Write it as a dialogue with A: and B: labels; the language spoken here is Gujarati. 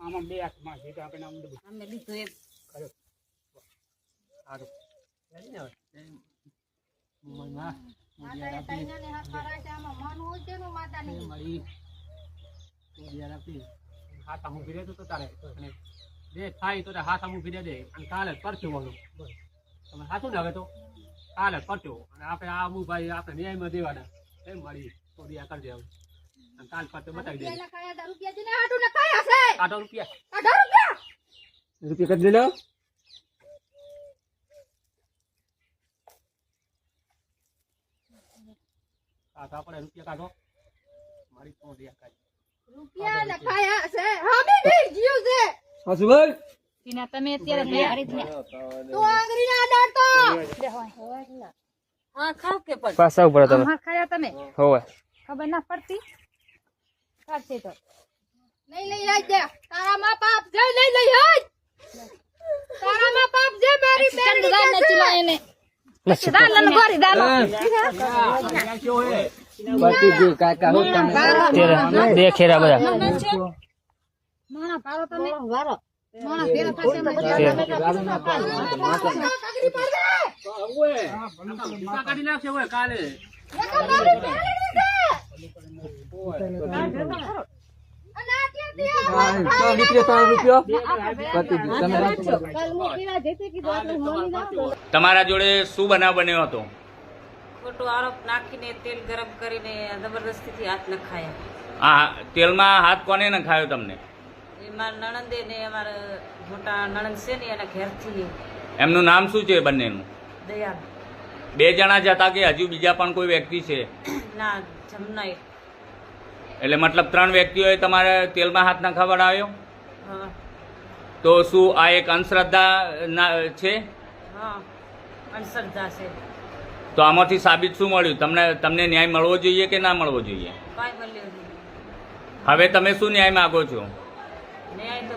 A: આમાં બે હાથમાં છે તો આપણે આમ બધું
B: અમે લીધું એમ.
A: કર્યો. સારું. તો તો તો? આપણે આ ભાઈ આપણે ન્યાયમાં દેવાના. એમ મળી તોડિયા કરી દે હવે. કાલ પરચું બતાવી દે
B: રૂપિયાના કાયા હતા, રૂપિયા જેને હાટું ને કાયા છે?
A: કાઢો રૂપિયા.
B: અઢાર રૂપિયા?
A: રૂપિયા કરી દેલો કાઢો આપણે રૂપિયા કાઢો. મારી તોડિયા કાઢી
B: રૂપિયા ને કાયા છે. બી જીવ છે.
A: હસુભાઈ
B: ટીના તમે અત્યારે તૈયારી થયા તું આંગળી ના અડાડતો હા ખાવ કે પણ.
C: પાછા ઉપર તમે.
B: હા ખાયા તમે?
C: હોવે.
B: ખબર ના પડતી? કાઢશે તો. નહીં લઈ જાય દે. તારા માં પાપ જઈ લઈ લઈ હજ તારા માં પાપ જે મારી બેન દાન ન ચલા એને. દાન ન ગોરી દાન
C: તેરા બે ખેરા બધા.
B: માણા પારો તમે. વારો માણા થશે ને બધા કાગડી પડ. દે
A: કાઢી નાખશે કાલે.
D: તમારા જોડે શું બનાવ બન્યો હતો?
E: ખોટો આરોપ નાખીને તેલ ગરમ કરીને જબરદસ્તીથી હાથ નખાયા.
D: હા તેલમાં હાથ કોને નખાયો તમને?
E: એ મારા નણંદે ને અમારા મોટા નણંદ છે ને એના ઘેરથી.
D: એમનું નામ શું છે બંનેનું?
E: દયાલ
D: બે જણા જ હતા કે હજુ બીજા પણ કોઈ વ્યક્તિ છે?
E: ના જમનાય
D: એટલે મતલબ ત્રણ વ્યક્તિઓએ તમારે તેલમાં હાથ નખાવડાવ્યો
E: હા.
D: તો શું આ એક અંધશ્રદ્ધા છે?
E: હા છે.
D: તો આમાંથી સાબિત શું મળ્યું? તમને તમને ન્યાય મળવો જોઈએ કે ના મળવો જોઈએ? હવે તમે શું ન્યાય માગો છો?
E: ન્યાય તો